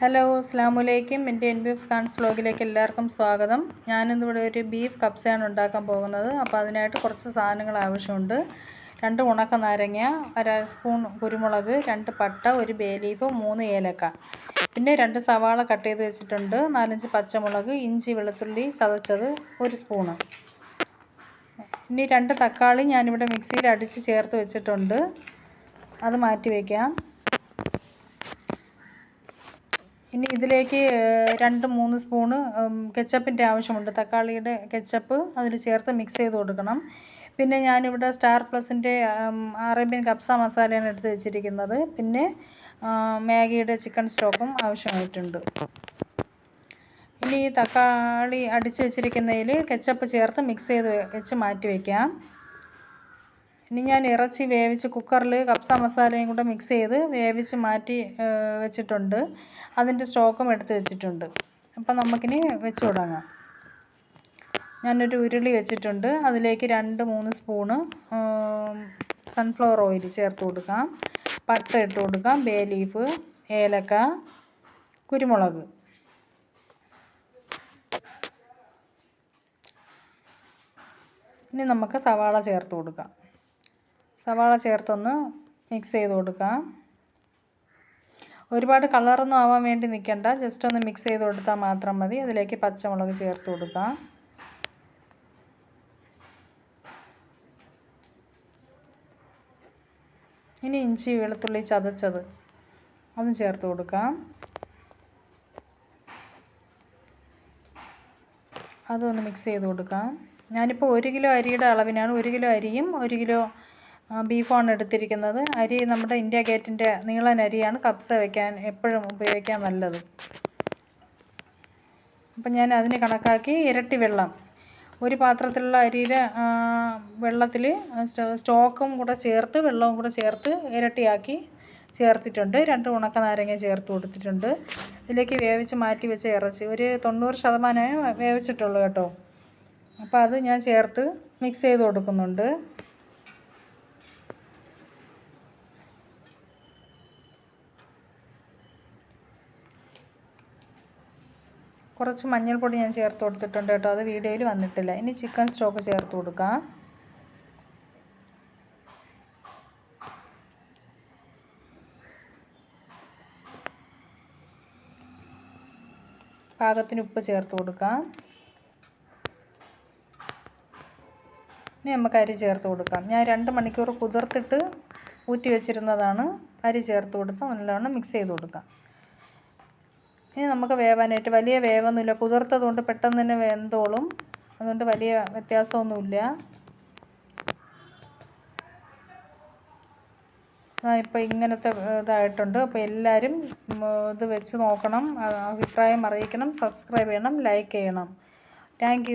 Hello അസ്സാം വലൈക്കും എന്റെ എൻ ബി എഫ് കാൺസ് വ്ലോഗിലേക്ക് എല്ലാവർക്കും സ്വാഗതം. ഞാനിന്നിവിടെ ഒരു ബീഫ് കപ്സയാണ് ഉണ്ടാക്കാൻ പോകുന്നത്. അപ്പോൾ അതിനായിട്ട് കുറച്ച് സാധനങ്ങൾ ആവശ്യമുണ്ട്. രണ്ട് ഉണക്ക നാരങ്ങ അര സ്പൂൺ കുരുമുളക് രണ്ട് പട്ട ഒരു ബേ ലീഫ് മൂന്ന് ഏലക്ക. പിന്നെ രണ്ട് സവാള കട്ട് ചെയ്ത് വെച്ചിട്ടുണ്ട്. നാലഞ്ച് പച്ചമുളക് ഇഞ്ചി വെളുത്തുള്ളി ചതച്ചത് ഒരു സ്പൂണ്. ഇനി രണ്ട് തക്കാളി ഞാനിവിടെ മിക്സിയിൽ അടിച്ച് ചേർത്ത് വെച്ചിട്ടുണ്ട്. അത് മാറ്റി വയ്ക്കാം ഇനി ഇതിലേക്ക് രണ്ട് മൂന്ന് സ്പൂണ് കെച്ചപ്പിന്റെ ആവശ്യമുണ്ട്. തക്കാളിയുടെ കെച്ചപ്പ് അതിൽ ചേർത്ത് മിക്സ് ചെയ്ത് കൊടുക്കണം. പിന്നെ ഞാനിവിടെ സ്റ്റാർ പ്ലസിന്റെ അറേബ്യൻ കപ്സ മസാലയാണ് എടുത്ത് വെച്ചിരിക്കുന്നത്. പിന്നെ മാഗിയുടെ ചിക്കൻ സ്റ്റോക്കും ആവശ്യമായിട്ടുണ്ട്. ഇനി ഈ തക്കാളി അടിച്ച് വെച്ചിരിക്കുന്നതിൽ കെച്ചപ്പ് ചേർത്ത് മിക്സ് ചെയ്ത് വെച്ച് മാറ്റി വയ്ക്കാം ഇനി ഞാൻ ഇറച്ചി വേവിച്ച് കുക്കറിൽ കപ്സ മസാലയും കൂടെ മിക്സ് ചെയ്ത് വേവിച്ച് മാറ്റി വെച്ചിട്ടുണ്ട്. അതിന്റെ സ്റ്റോക്കും എടുത്ത് വെച്ചിട്ടുണ്ട്. അപ്പം നമുക്കിനി വെച്ച് തുടങ്ങാം. ഞാനൊരു ഉരുളി വെച്ചിട്ടുണ്ട്. അതിലേക്ക് രണ്ട് മൂന്ന് സ്പൂണ് സൺഫ്ലവർ ഓയിൽ ചേർത്ത് കൊടുക്കാം. പട്ട ഇട്ട് കൊടുക്കാം. ബേ ലീഫ് ഏലക്ക കുരുമുളക്. ഇനി നമുക്ക് സവാള ചേർത്ത് കൊടുക്കാം. സവാള ചേർത്തൊന്ന് മിക്സ് ചെയ്ത് കൊടുക്കാം. ഒരുപാട് കളറൊന്നും ആവാൻ വേണ്ടി നിൽക്കണ്ട ജസ്റ്റ് ഒന്ന് മിക്സ് ചെയ്ത് കൊടുത്താൽ മാത്രം മതി. അതിലേക്ക് പച്ചമുളക് ചേർത്ത് കൊടുക്കാം. ഇനി ഇഞ്ചി വെളുത്തുള്ളി ചതച്ചത് അതും ചേർത്ത് കൊടുക്കാം. അതൊന്ന് മിക്സ് ചെയ്ത് കൊടുക്കാം. ഞാനിപ്പോൾ ഒരു കിലോ അരിയുടെ അളവിനാണ്. ഒരു കിലോ അരിയും ഒരു കിലോ ബീഫാണ് എടുത്തിരിക്കുന്നത്. അരി നമ്മുടെ ഇന്ത്യ ഗേറ്റിന്റെ നീളൻ അരിയാണ്. കബ്സ വയ്ക്കാൻ എപ്പോഴും ഉപയോഗിക്കാൻ നല്ലത്. അപ്പം ഞാൻ അതിന് കണക്കാക്കി ഇരട്ടി വെള്ളം. ഒരു പാത്രത്തിലുള്ള അരിയിൽ വെള്ളത്തിൽ സ്റ്റോക്കും കൂടെ ചേർത്ത് വെള്ളവും കൂടെ ചേർത്ത് ഇരട്ടിയാക്കി ചേർത്തിട്ടുണ്ട്. രണ്ട് ഉണക്ക നാരങ്ങ ചേർത്ത് കൊടുത്തിട്ടുണ്ട്. ഇതിലേക്ക് വേവിച്ച് മാറ്റി വെച്ച ഇറച്ചി. ഒരു തൊണ്ണൂറ് ശതമാനമേ വേവിച്ചിട്ടുള്ളൂ കേട്ടോ. അപ്പോൾ അത് ഞാൻ ചേർത്ത് മിക്സ് ചെയ്ത് കൊടുക്കുന്നുണ്ട്. കുറച്ച് മഞ്ഞൾപ്പൊടി ഞാൻ ചേർത്ത് കൊടുത്തിട്ടുണ്ട് കേട്ടോ. അത് വീഡിയോയിൽ വന്നിട്ടില്ല. ഇനി ചിക്കൻ സ്റ്റോക്ക് ചേർത്ത് കൊടുക്കാം. പാകത്തിന് ഉപ്പ് ചേർത്ത് കൊടുക്കാം. ഇനി നമുക്ക് അരി ചേർത്ത് കൊടുക്കാം. ഞാൻ രണ്ട് മണിക്കൂർ കുതിർത്തിട്ട് ഊറ്റി വെച്ചിരുന്നതാണ്. അരി ചേർത്ത് കൊടുത്ത് നല്ലവണ്ണം മിക്സ് ചെയ്ത് കൊടുക്കാം. ഇനി നമുക്ക് വേവാനായിട്ട് വലിയ വേവൊന്നുമില്ല. കുതിർത്തത് കൊണ്ട് പെട്ടെന്ന് തന്നെ വെന്തോളും. അതുകൊണ്ട് വലിയ വ്യത്യാസമൊന്നുമില്ല. ഇപ്പോൾ ഇങ്ങനത്തെ ഇതായിട്ടുണ്ട്. അപ്പോൾ എല്ലാവരും ഇത് വെച്ച് നോക്കണം. അഭിപ്രായം അറിയിക്കണം. സബ്സ്ക്രൈബ് ചെയ്യണം. ലൈക്ക് ചെയ്യണം. താങ്ക്